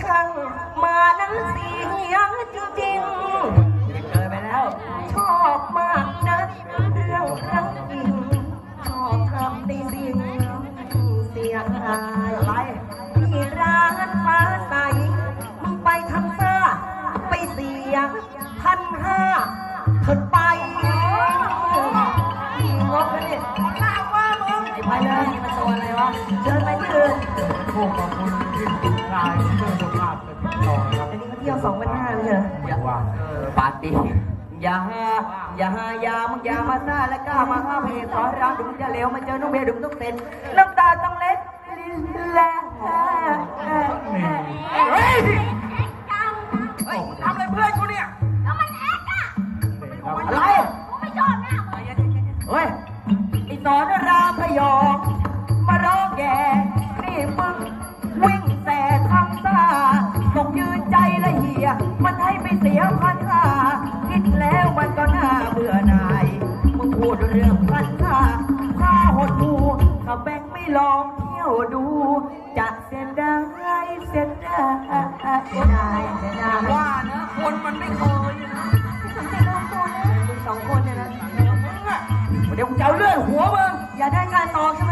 ช่างมานั้นเสียงจริงๆเกินไปแล้ว ชอบมากนะเรื่องรักจริงชอบทำในสิ่งเสียหายอะไรที่ร้านฟ้าใสมึงไปทำซ่าไปเสียพันห้าเถิดไปงบแล้วเนี่ยข้าว่ามึงไปเลยนี่มันตัวอะไรวะเดินไปที่อื่น ลายเพื่อสภาพเป็นต่อครับอันนี้เขาเที่ยวสองพันห้าไม่ใช่เหรออย่าว่าปาร์ตี้อย่าหาอย่าหายามึงอย่ามาซ่าและกล้ามาห้าเพจสอนรามถึงจะเลวมาเจอน้องเบียร์ถึงต้องเซ็นน้ำตาต้องเล็ดและเฮ้ยเฮ้ยทำอะไรเพื่อนกูเนี่ยครับอะไรไม่จอดนะเฮ้ยไอ้สอนรามพยอง เรื่องพันห้าข้าหดหูข้าแบงไม่ลองเที่ยวดู จะเสียดายเสียดายเสียดายเสียดายว่านะคนมันไม่เคยนะมึงสองคนเนี่ยนะเดี๋ยวกูจะเอาเลื่อนหัวมึงอย่าได้การตองใช่ไหม